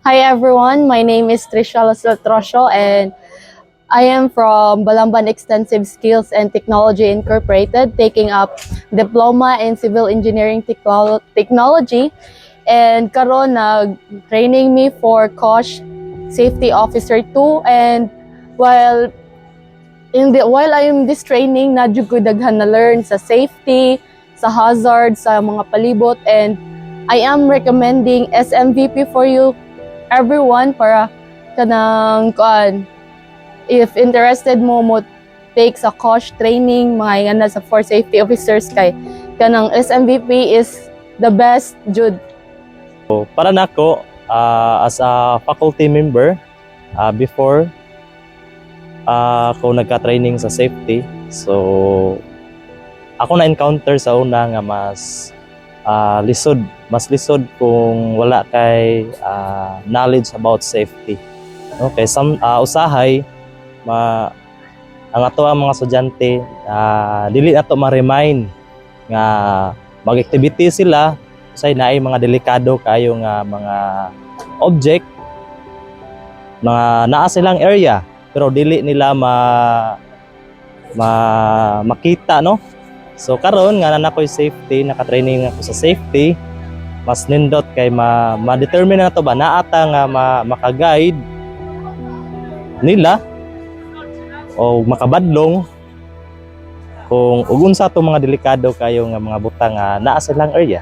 Hi everyone, my name is Trisha Lasaltrosio and I am from Balamban Extensive Skills and Technology Incorporated, taking up Diploma in Civil Engineering Technolo- Technology. And karon nag training me for COSH Safety Officer 2 and while in the while I am this training nadyo ko daghan na learn sa safety, sa hazard, sa mga palibot. And I am recommending SMVP for you everyone para kanang kuan if interested mo mo take sa COSH training mga na sa for safety officers kay kanang SMVP is the best jud So, para nako ah, as a faculty member ah, before ah, ako nagka-training sa safety. So ako na encounter sa una nga mas ah, lisod, mas lisod kung wala kay ah, knowledge about safety. Okay, some ah, usahay ma ang ato ang mga estudyante ah, dili nato ma-remind nga mag-activity sila say naay mga delikado kayo nga mga object mga naa silang area pero dili nila ma, ma makita no so karon nga na ko'y safety naka-training ako sa safety mas nindot kay ma ma-determine na to ba naata nga ma, maka-guide nila o makabadlong kung ugun sa to mga delikado kayo nga mga butang nga naa silang area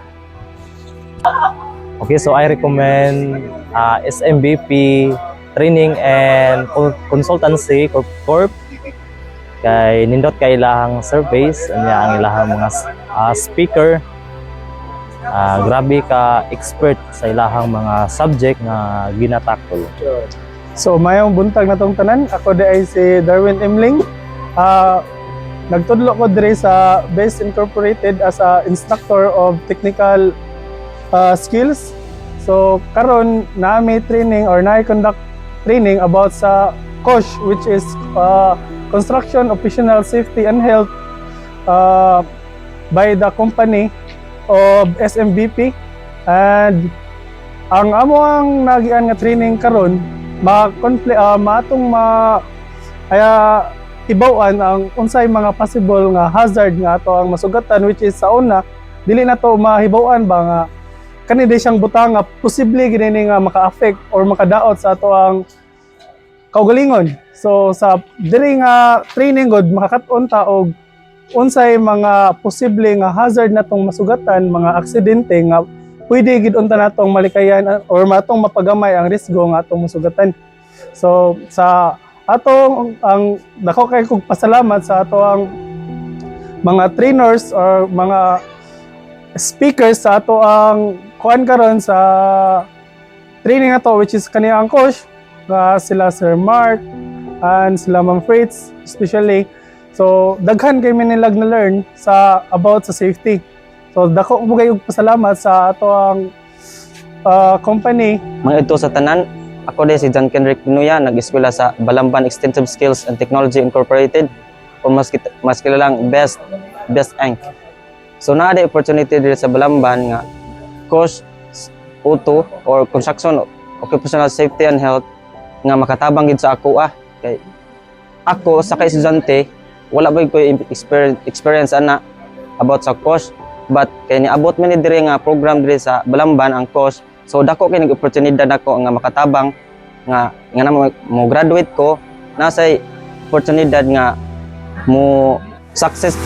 Okay, so I recommend uh, SMBP Training and Con- Consultancy. Corp. Kay nindot kay ilahang surveys, niya ang ilahang mga uh, speaker. Uh, grabe ka expert sa ilahang mga subject nga ginatakol. So mayong buntag na tong tanan, ako di ay si Darwin Imling. Ah nagtudlo ko diri sa Base Incorporated as a instructor of technical ah, skills. So karon na may training or na conduct training about sa COSH which is ah, Construction Operational Safety and Health ah, by the company of SMBP and ang amo ang nagian nga training karon ma uh, matong ma aya ibawan ang unsay mga possible nga hazard nga ato ang masugatan which is sa una dili na to mahibawan ba nga kani siyang butang nga posible gini ni nga maka-affect or makadaot sa ato ang kaugalingon so sa diri nga training god makakat-on ta og unsay mga posible nga hazard natong masugatan mga aksidente nga pwede gid unta natong malikayan or matong mapagamay ang risgo nga atong masugatan. So sa atong ang dako kay kog pasalamat sa ato ang mga trainers or mga speakers sa ato ang kuan karon sa training ato which is kaniya ang coach nga sila Sir Mark and sila Ma'am Fritz especially. So daghan kay nilag na learn sa about sa safety. So dako mo kayo pasalamat sa ato ang ah, company. Mga ito sa tanan, ako din si John Kendrick Pinuya, nag-eskwela sa Balamban Extensive Skills and Technology Incorporated. O mas, mas kilalang Best Best Inc. So na ada opportunity dito sa Balamban nga course auto or construction occupational safety and health nga makatabang gid sa ako ah. Kay ako sa kay estudyante wala ba ko experience, experience ana about sa course? But kay niabot man ni diri nga program diri sa Balamban ang course. So dako kay nig oportunidad ako nga makatabang nga nga na mo, graduate ko. Nasa oportunidad nga mo success